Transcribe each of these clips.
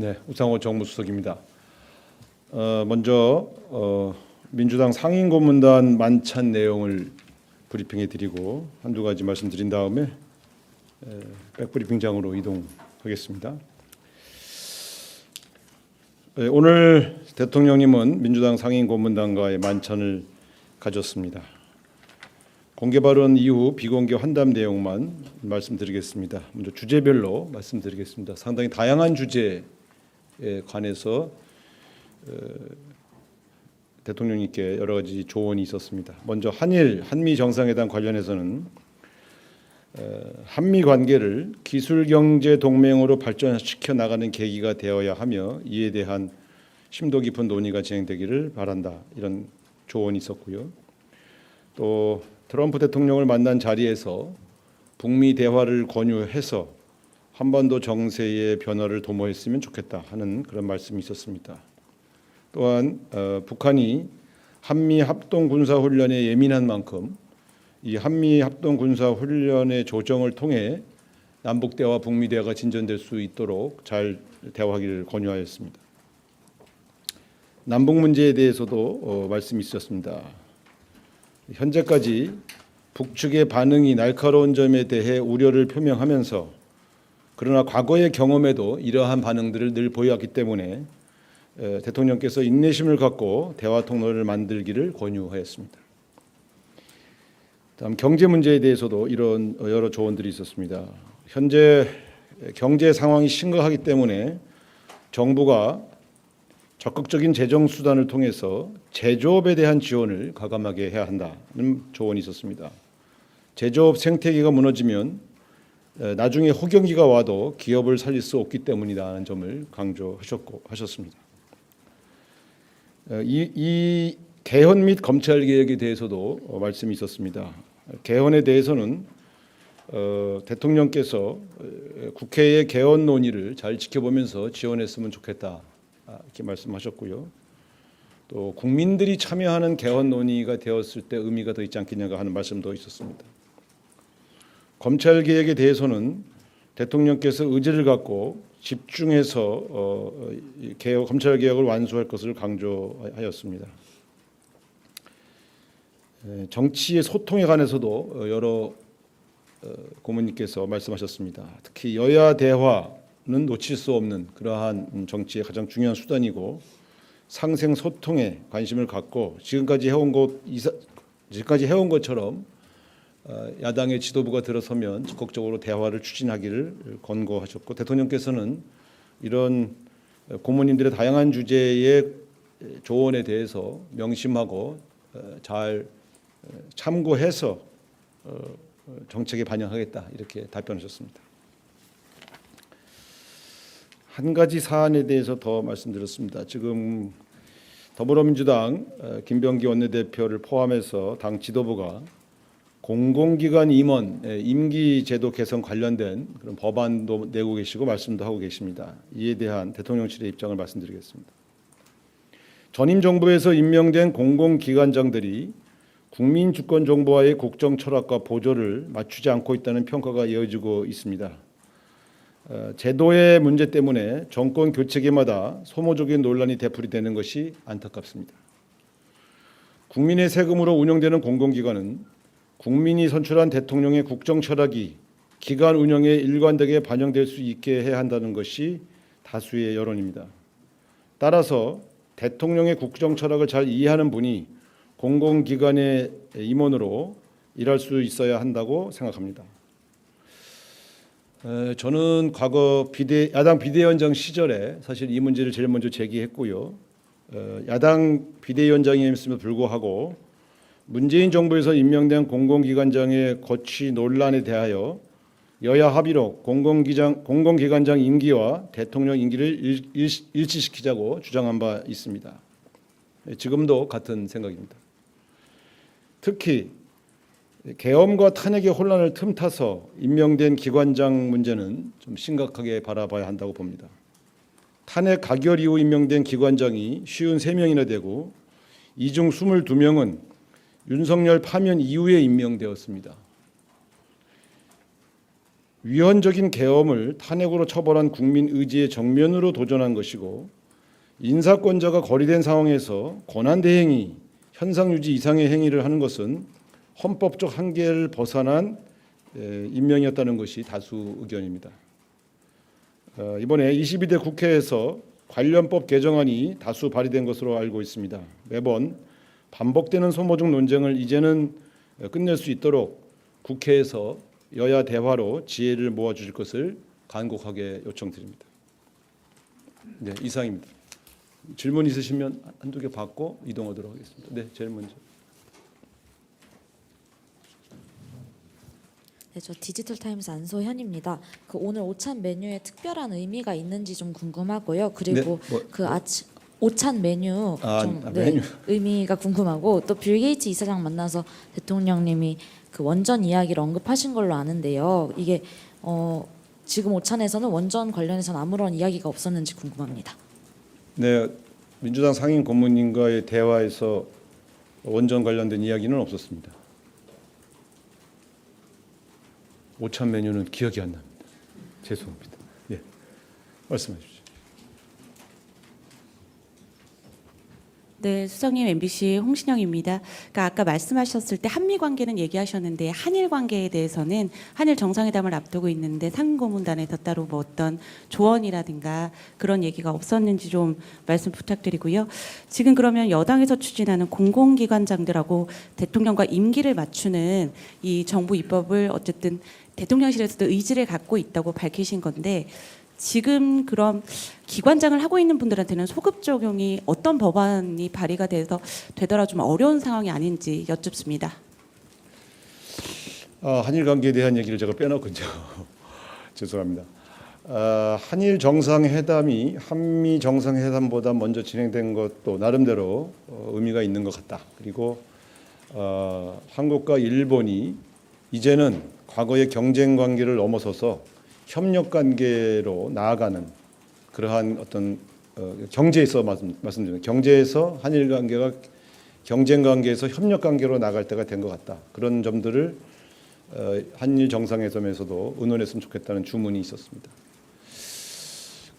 네, 우상호 정무수석입니다. 어, 먼저 어, 민주당 상임 고문단 만찬 내용을 브리핑해 드리고 한두 가지 말씀드린 다음에 에, 백브리핑장으로 이동하겠습니다. 에, 오늘 대통령님은 민주당 상임 고문단과의 만찬을 가졌습니다. 공개 발언 이후 비공개 환담 내용만 말씀드리겠습니다. 먼저 주제별로 말씀드리겠습니다. 상당히 다양한 주제에 관해서 어, 대통령님께 여러 가지 조언이 있었습니다. 먼저 한일 한미 정상회담 관련해서는 어, 한미 관계를 기술 경제 동맹으로 발전시켜 나가는 계기가 되어야 하며 이에 대한 심도 깊은 논의가 진행되기를 바란다. 이런 조언이 있었고요. 또 트럼프 대통령을 만난 자리에서 북미 대화를 권유해서 한반도 정세의 변화를 도모했으면 좋겠다 하는 그런 말씀이 있었습니다. 또한 어, 북한이 한미 합동 군사 훈련에 예민한 만큼 이 한미 합동 군사 훈련의 조정을 통해 남북 대화, 북미 대화가 진전될 수 있도록 잘 대화하기를 권유하였습니다. 남북 문제에 대해서도 어, 말씀이 있었습니다. 현재까지 북측의 반응이 날카로운 점에 대해 우려를 표명하면서 그러나 과거의 경험에도 이러한 반응들을 늘 보여왔기 때문에 에, 대통령께서 인내심을 갖고 대화 통로를 만들기를 권유하였습니다. 다음 경제 문제에 대해서도 이런 여러 조언들이 있었습니다. 현재 경제 상황이 심각하기 때문에 정부가 적극적인 재정 수단을 통해서 제조업에 대한 지원을 가감하게 해야 한다는 조언이 있었습니다. 제조업 생태계가 무너지면 에, 나중에 호경기가 와도 기업을 살릴 수 없기 때문이라는 점을 강조하셨고 하셨습니다. 에, 이, 이 개헌 및 검찰 개혁에 대해서도 어, 말씀이 있었습니다. 개헌에 대해서는 어, 대통령께서 에, 국회의 개헌 논의를 잘 지켜보면서 지원했으면 좋겠다 아, 이렇게 말씀하셨고요. 또 국민들이 참여하는 개헌 논의가 되었을 때 의미가 더 있지 않겠냐가 하는 말씀도 있었습니다. 검찰 개혁에 대해서는 대통령께서 의지를 갖고 집중해서 어, 이 개혁 검찰 개혁을 완수할 것을 강조하였습니다. 에, 정치의 소통에 관해서도 어, 여러 어, 고모님께서 말씀하셨습니다. 특히 여야 대화는 놓칠 수 없는 그러한 음, 정치의 가장 중요한 수단이고 상생 소통에 관심을 갖고 지금까지 해온 것 지금까지 해온 것처럼 어, 야당의 지도부가 들어서면 적극적으로 대화를 추진하기를 권고하셨고 대통령께서는 이런 고모님들의 다양한 주제의 조언에 대해서 명심하고 어, 잘 어, 참고해서 어, 정책에 반영하겠다 이렇게 답변하셨습니다. 한 가지 사안에 대해서 더 말씀드렸습니다. 지금 더불어민주당 어, 김병기 원내대표를 포함해서 당 지도부가 공공기관 임원 예, 임기 제도 개선 관련된 그런 법안도 내고 계시고 말씀도 하고 계십니다. 이에 대한 대통령실의 입장을 말씀드리겠습니다. 전임 정부에서 임명된 공공기관장들이 국민 주권 정보와의 국정 철학과 보조를 맞추지 않고 있다는 평가가 이어지고 있습니다. 어, 제도의 문제 때문에 정권 교체기마다 소모적인 논란이 되풀이되는 것이 안타깝습니다. 국민의 세금으로 운영되는 공공기관은 국민이 선출한 대통령의 국정 철학이 기관 운영에 일관되게 반영될 수 있게 해야 한다는 것이 다수의 여론입니다. 따라서 대통령의 국정 철학을 잘 이해하는 분이 공공기관의 임원으로 일할 수 있어야 한다고 생각합니다. 에, 저는 과거 비대 야당 비대위원장 시절에 사실 이 문제를 제일 먼저 제기했고요. 어, 야당 비대위원장이었음에도 불구하고 문재인 정부에서 임명된 공공기관장의 거취 논란에 대하여 여야 합의로 공공기장 공공기관장 임기와 대통령 임기를 일, 일, 일치시키자고 주장한 바 있습니다. 네, 지금도 같은 생각입니다. 특히 계엄과 탄핵의 혼란을 틈타서 임명된 기관장 문제는 좀 심각하게 바라봐야 한다고 봅니다. 탄핵 가결 이후 임명된 기관장이 쉬운 3명이나 되고 이 중 22명은 윤석열 파면 이후에 임명되었습니다. 위헌적인 계엄을 탄핵으로 처벌한 국민 의지의 정면으로 도전한 것이고 인사권자가 거리된 상황에서 권한 대행이 현상 유지 이상의 행위를 하는 것은 헌법적 한계를 벗어난 에, 임명이었다는 것이 다수 의견입니다. 어, 이번에 22대 국회에서 관련법 개정안이 다수 발의된 것으로 알고 있습니다. 매번 반복되는 소모적 논쟁을 이제는 끝낼 수 있도록 국회에서 여야 대화로 지혜를 모아 주실 것을 간곡하게 요청드립니다. 네, 이상입니다. 질문 있으시면 한두 개 받고 이동하도록 하겠습니다. 네, 제일 먼저. 네, 저 디지털 타임스 안소현입니다. 그 오늘 오찬 메뉴에 특별한 의미가 있는지 좀 궁금하고요. 그리고 네, 뭐, 그 아치 오찬 메뉴 아, 좀 아, 네, 메뉴. 의미가 궁금하고 또 빌 게이츠 이사장 만나서 대통령님이 그 원전 이야기를 언급하신 걸로 아는데요. 이게 어 지금 오찬에서는 원전 관련해서는 아무런 이야기가 없었는지 궁금합니다. 네, 민주당 상임 고문님과의 대화에서 원전 관련된 이야기는 없었습니다. 오찬 메뉴는 기억이 안 납니다. 죄송합니다. 예, 말씀해 주십시오. 네, 수석님 MBC 홍신영입니다. 그러니까 아까 말씀하셨을 때 한미 관계는 얘기하셨는데 한일 관계에 대해서는 한일 정상회담을 앞두고 있는데 상고문단에서 따로 뭐 어떤 조언이라든가 그런 얘기가 없었는지 좀 말씀 부탁드리고요. 지금 그러면 여당에서 추진하는 공공기관장들하고 대통령과 임기를 맞추는 이 정부 입법을 어쨌든 대통령실에서도 의지를 갖고 있다고 밝히신 건데 지금 그럼 기관장을 하고 있는 분들한테는 소급 적용이 어떤 법안이 발의가 돼서 되더라 좀 어려운 상황이 아닌지 여쭙습니다. 아, 한일 관계에 대한 얘기를 제가 빼놓군요. 죄송합니다. 아, 한일 정상회담이 한미 정상회담보다 먼저 진행된 것도 나름대로 어, 의미가 있는 것 같다. 그리고 어, 한국과 일본이 이제는 과거의 경쟁 관계를 넘어서서 협력 관계로 나아가는 그러한 어떤 어, 경제에서 말씀, 말씀드리는 경제에서 한일 관계가 경쟁 관계에서 협력 관계로 나갈 때가 된 것 같다. 그런 점들을 어, 한일 정상회담에서도 의논했으면 좋겠다는 주문이 있었습니다.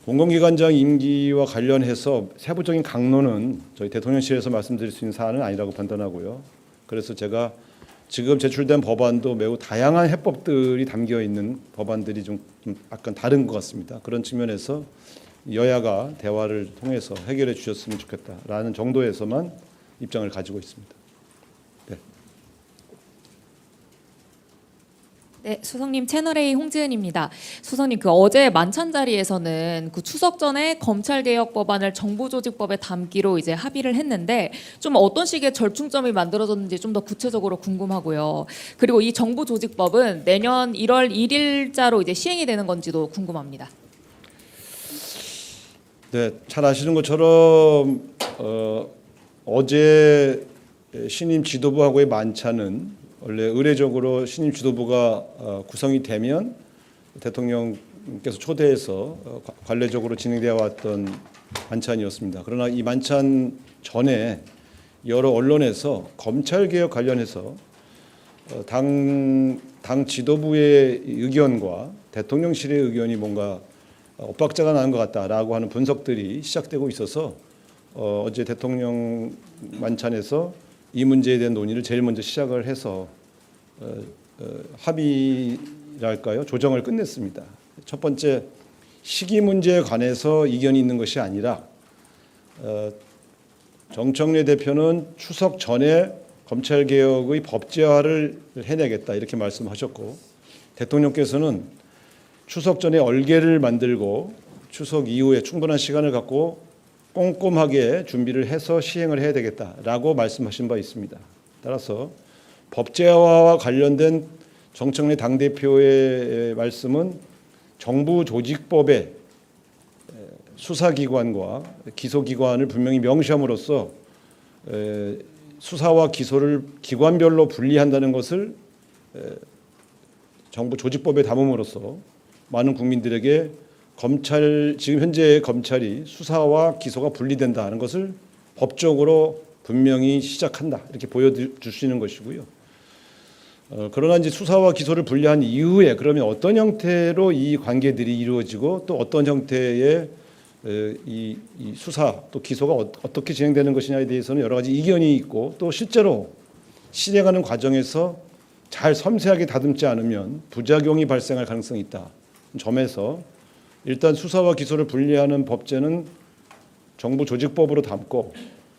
공공기관장 임기와 관련해서 세부적인 강론은 저희 대통령실에서 말씀드릴 수 있는 사안은 아니라고 판단하고요. 그래서 제가 지금 제출된 법안도 매우 다양한 해법들이 담겨 있는 법안들이 좀, 좀 약간 다른 것 같습니다. 그런 측면에서 여야가 대화를 통해서 해결해 주셨으면 좋겠다라는 정도에서만 입장을 가지고 있습니다. 네, 수석님 채널A 홍지은입니다. 수석님 그 어제 만찬 자리에서는 그 추석 전에 검찰 개혁 법안을 정부조직법에 담기로 이제 합의를 했는데 좀 어떤 식의 절충점이 만들어졌는지 좀 더 구체적으로 궁금하고요. 그리고 이 정부조직법은 내년 1월 1일자로 이제 시행이 되는 건지도 궁금합니다. 네, 잘 아시는 것처럼 어, 어제 신임 지도부하고의 만찬은 원래 의례적으로 신임 지도부가 어, 구성이 되면 대통령께서 초대해서 어, 과- 관례적으로 진행되어 왔던 만찬이었습니다. 그러나 이 만찬 전에 여러 언론에서 검찰 개혁 관련해서 어, 당, 당 지도부의 의견과 대통령실의 의견이 뭔가 엇박자가 나는 것 같다라고 하는 분석들이 시작되고 있어서 어, 어제 대통령 만찬에서 이 문제에 대한 논의를 제일 먼저 시작을 해서 어, 어, 합의랄까요 조정을 끝냈습니다. 첫 번째 시기 문제에 관해서 이견이 있는 것이 아니라 어, 정청래 대표는 추석 전에 검찰 개혁의 법제화를 해내겠다 이렇게 말씀하셨고 대통령께서는 추석 전에 얼개를 만들고 추석 이후에 충분한 시간을 갖고 꼼꼼하게 준비를 해서 시행을 해야 되겠다라고 말씀하신 바 있습니다. 따라서 법제화와 관련된 정청래 당 대표의 말씀은 정부 조직법에 수사기관과 기소기관을 분명히 명시함으로써 에, 수사와 기소를 기관별로 분리한다는 것을 에, 정부 조직법에 담음으로써 많은 국민들에게 검찰 지금 현재 검찰이 수사와 기소가 분리된다는 것을 법적으로 분명히 시작한다 이렇게 보여주시는 것이고요. 어, 그러나 이제 수사와 기소를 분리한 이후에 그러면 어떤 형태로 이 관계들이 이루어지고 또 어떤 형태의 에, 이, 이 수사 또 기소가 어, 어떻게 진행되는 것이냐에 대해서는 여러 가지 이견이 있고 또 실제로 실행하는 과정에서 잘 섬세하게 다듬지 않으면 부작용이 발생할 가능성이 있다. 점에서 일단 수사와 기소를 분리하는 법제는 정부 조직법으로 담고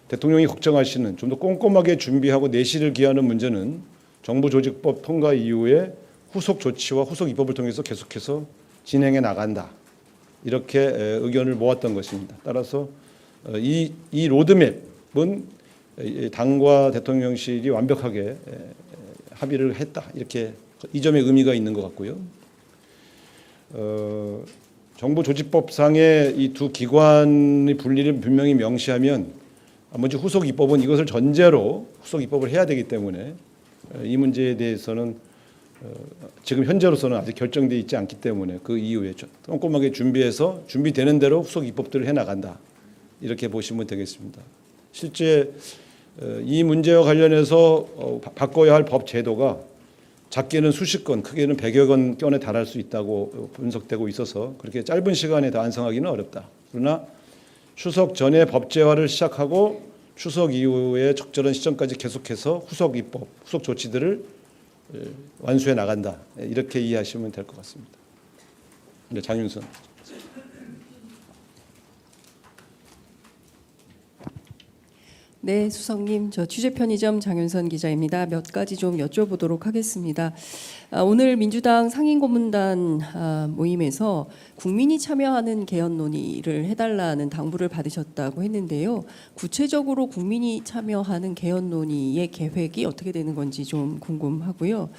대통령이 걱정하시는 좀 더 꼼꼼하게 준비하고 내실을 기하는 문제는 정부 조직법 통과 이후에 후속 조치와 후속 입법을 통해서 계속해서 진행해 나간다. 이렇게 에, 의견을 모았던 것입니다. 따라서 어, 이, 이 로드맵은 에, 당과 대통령실이 완벽하게 에, 합의를 했다. 이렇게 이 점에 의미가 있는 것 같고요. 어, 정부 조직법상의 이 두 기관의 분리를 분명히 명시하면 나머지 후속 입법은 이것을 전제로 후속 입법을 해야 되기 때문에 어, 이 문제에 대해서는 어, 지금 현재로서는 아직 결정돼 있지 않기 때문에 그 이후에 좀 꼼꼼하게 준비해서 준비되는 대로 후속 입법들을 해 나간다 이렇게 보시면 되겠습니다. 실제 어, 이 문제와 관련해서 바꿔야 할 법 제도가 작게는 수십 건, 크게는 백여 건 건에 달할 수 있다고 분석되고 있어서 그렇게 짧은 시간에 다 완성하기는 어렵다. 그러나 추석 전에 법제화를 시작하고 추석 이후에 적절한 시점까지 계속해서 후속 입법, 후속 조치들을 에, 완수해 나간다. 이렇게 이해하시면 될 것 같습니다. 네, 장윤선. 네, 수석님, 저 취재 편의점 장윤선 기자입니다. 몇 가지 좀 여쭤보도록 하겠습니다. 아, 오늘 민주당 상임고문단 아, 모임에서 국민이 참여하는 개헌 논의를 해달라는 당부를 받으셨다고 했는데요. 구체적으로 국민이 참여하는 개헌 논의의 계획이 어떻게 되는 건지 좀 궁금하고요.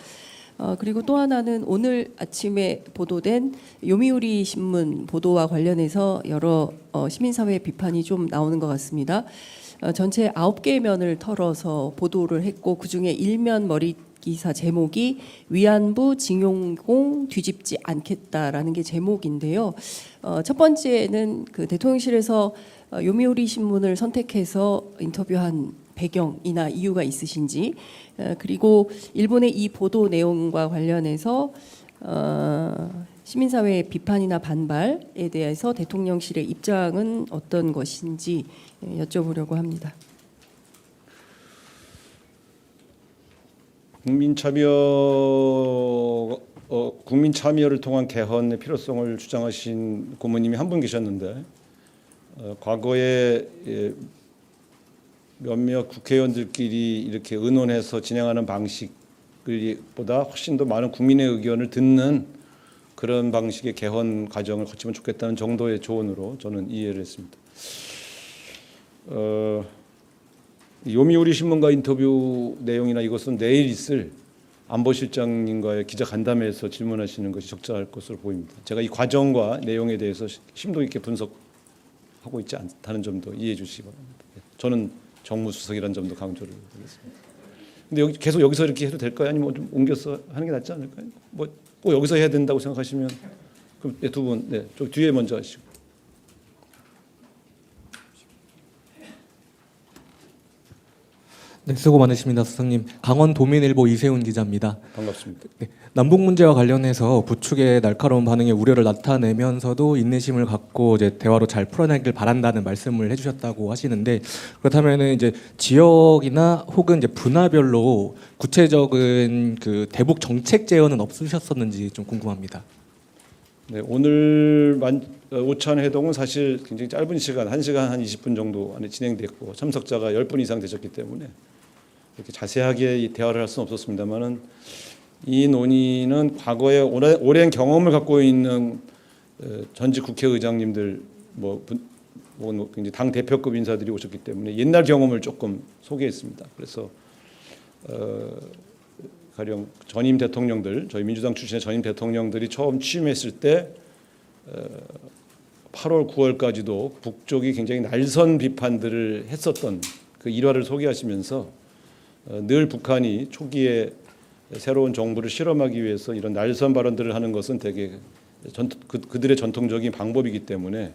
어, 그리고 또 하나는 오늘 아침에 보도된 요미우리 신문 보도와 관련해서 여러 어, 시민사회 비판이 좀 나오는 것 같습니다. 어, 전체 아홉 개의 면을 털어서 보도를 했고 그 중에 일면 머리 기사 제목이 위안부 징용공 뒤집지 않겠다라는 게 제목인데요. 어, 첫 번째는 그 대통령실에서 어, 요미우리 신문을 선택해서 인터뷰한 배경이나 이유가 있으신지 어, 그리고 일본의 이 보도 내용과 관련해서 어, 시민사회의 비판이나 반발에 대해서 대통령실의 입장은 어떤 것인지 예, 여쭤보려고 합니다. 국민 참여 어, 국민 참여를 통한 개헌의 필요성을 주장하신 고모님이 한 분 계셨는데 어, 과거에 예, 몇몇 국회의원들끼리 이렇게 의논해서 진행하는 방식보다 훨씬 더 많은 국민의 의견을 듣는 그런 방식의 개헌 과정을 거치면 좋겠다는 정도의 조언으로 저는 이해를 했습니다. 어, 요미우리 신문과 인터뷰 내용이나 이것은 내일 있을 안보실장님과의 기자 간담회에서 질문하시는 것이 적절할 것으로 보입니다. 제가 이 과정과 내용에 대해서 심도 있게 분석하고 있지 않다는 점도 이해해 주시기 바랍니다. 저는 정무수석이라는 점도 강조를 하겠습니다. 근데 여기 계속 여기서 이렇게 해도 될까요? 아니면 좀 옮겨서 하는 게 낫지 않을까요? 뭐 꼭 여기서 해야 된다고 생각하시면 그럼 네, 두 분, 네, 저 뒤에 먼저 하시고. 네, 수고 많으십니다, 수석님. 강원 도민일보 이세훈 기자입니다. 반갑습니다. 네, 남북 문제와 관련해서 부축의 날카로운 반응의 우려를 나타내면서도 인내심을 갖고 이제 대화로 잘 풀어내길 바란다는 말씀을 해주셨다고 하시는데 그렇다면은 이제 지역이나 혹은 이제 분야별로 구체적인 그 대북 정책 제언은 없으셨었는지 좀 궁금합니다. 네, 오늘 만, 어, 오찬 회동은 사실 굉장히 짧은 시간, 1시간 한 20분 정도 안에 진행됐고 참석자가 10분 이상 되셨기 때문에 이렇게 자세하게 이 대화를 할 수는 없었습니다만은 이 논의는 과거에 오래, 오랜 경험을 갖고 있는 어, 전직 국회의장님들 뭐, 분, 뭐 굉장히 당 대표급 인사들이 오셨기 때문에 옛날 경험을 조금 소개했습니다. 그래서 어, 가령 전임 대통령들 저희 민주당 출신의 전임 대통령들이 처음 취임했을 때 어, 8월 9월까지도 북쪽이 굉장히 날선 비판들을 했었던 그 일화를 소개하시면서 어, 늘 북한이 초기에 새로운 정부를 실험하기 위해서 이런 날선 발언들을 하는 것은 되게 전, 그, 그들의 전통적인 방법이기 때문에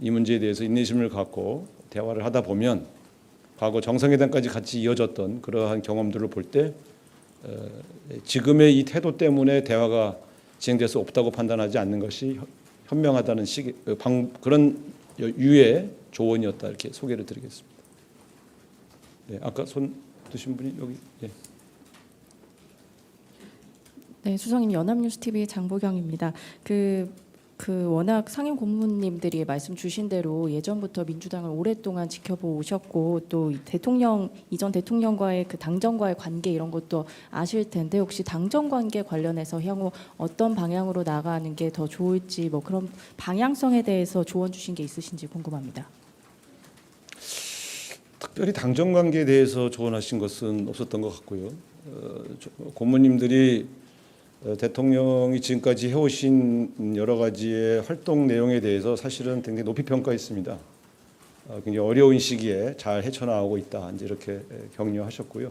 이 문제에 대해서 인내심을 갖고 대화를 하다 보면 과거 정상회담까지 같이 이어졌던 그러한 경험들을 볼때 어, 지금의 이 태도 때문에 대화가 진행될 수 없다고 판단하지 않는 것이 현- 현명하다는 식 어, 방, 그런 유의 조언이었다 이렇게 소개를 드리겠습니다. 네, 아까 손 드신 분이 여기 예. 네, 수성인 연합뉴스 TV 장보경입니다. 그, 그 워낙 상임 고문님들이 말씀 주신 대로 예전부터 민주당을 오랫동안 지켜보 오셨고 또이 대통령 이전 대통령과의 그 당정과의 관계 이런 것도 아실 텐데 혹시 당정 관계 관련해서 향후 어떤 방향으로 나가는 게 더 좋을지 뭐 그런 방향성에 대해서 조언 주신 게 있으신지 궁금합니다. 특별히 당정 관계에 대해서 조언하신 것은 없었던 것 같고요. 어, 저- 고모님들이 어, 대통령이 지금까지 해오신 여러 가지의 활동 내용에 대해서 사실은 굉장히 높이 평가했습니다. 어, 굉장히 어려운 시기에 잘 헤쳐나가고 있다. 이제 이렇게 에, 격려하셨고요.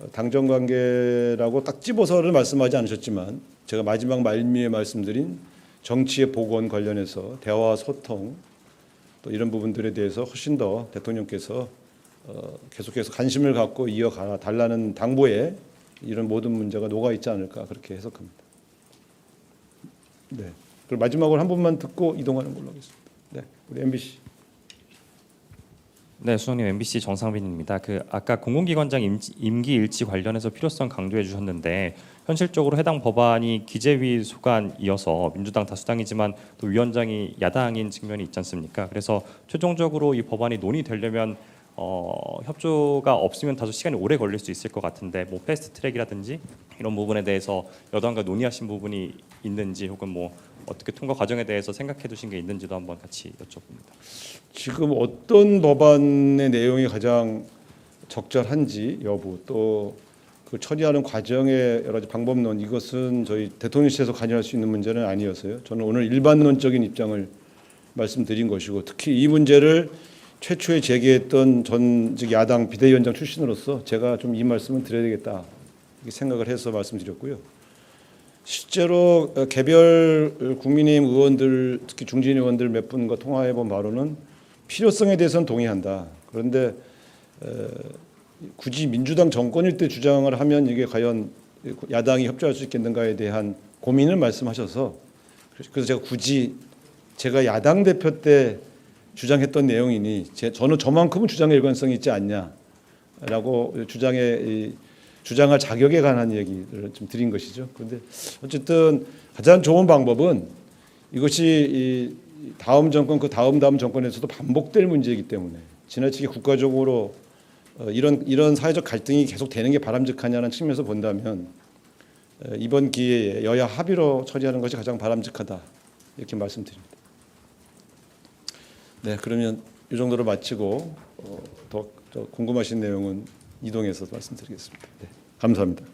어, 당정 관계라고 딱 집어서를 말씀하지 않으셨지만 제가 마지막 말미에 말씀드린 정치의 복원 관련해서 대화 소통 또 이런 부분들에 대해서 훨씬 더 대통령께서 어, 계속해서 관심을 갖고 이어가 달라는 당부에 이런 모든 문제가 녹아 있지 않을까 그렇게 해석합니다. 네. 그리고 마지막으로 한 분만 듣고 이동하는 걸로 하겠습니다. 네, 우리 MBC. 네, 수석님 MBC 정상빈입니다. 그 아까 공공기관장 임기 일치 관련해서 필요성 강조해 주셨는데 현실적으로 해당 법안이 기재위 소관이어서 민주당 다수당이지만 또 위원장이 야당인 측면이 있지 않습니까? 그래서 최종적으로 이 법안이 논의되려면 어, 협조가 없으면 다소 시간이 오래 걸릴 수 있을 것 같은데 뭐 패스트 트랙이라든지 이런 부분에 대해서 여당과 논의하신 부분이 있는지 혹은 뭐 어떻게 통과 과정에 대해서 생각해 두신 게 있는지도 한번 같이 여쭤봅니다. 지금 어떤 법안의 내용이 가장 적절한지 여부 또 그 처리하는 과정의 여러 가지 방법론 이것은 저희 대통령실에서 관여할 수 있는 문제는 아니어서요. 저는 오늘 일반론적인 입장을 말씀드린 것이고 특히 이 문제를 최초에 제기했던 전직 야당 비대위원장 출신으로서 제가 좀 이 말씀을 드려야 되겠다 생각을 해서 말씀드렸고요. 실제로 어, 개별 국민의힘 의원들 특히 중진 의원들 몇 분과 통화해 본 바로는 필요성에 대해서는 동의한다. 그런데 에, 굳이 민주당 정권일 때 주장을 하면 이게 과연 야당이 협조할 수 있겠는가에 대한 고민을 말씀하셔서 그래서 제가 굳이 제가 야당 대표 때 주장했던 내용이니 제, 저는 저만큼은 주장의 일관성이 있지 않냐라고 주장의 이, 주장할 자격에 관한 얘기를 좀 드린 것이죠. 그런데 어쨌든 가장 좋은 방법은 이것이 이 다음 정권 그 다음 다음 정권에서도 반복될 문제이기 때문에 지나치게 국가적으로 어, 이런 이런 사회적 갈등이 계속 되는 게 바람직하냐는 측면에서 본다면 어, 이번 기회에 여야 합의로 처리하는 것이 가장 바람직하다 이렇게 말씀드립니다. 네, 그러면 이 정도로 마치고 어, 더, 더 궁금하신 내용은 이동해서 말씀드리겠습니다. 네, 감사합니다.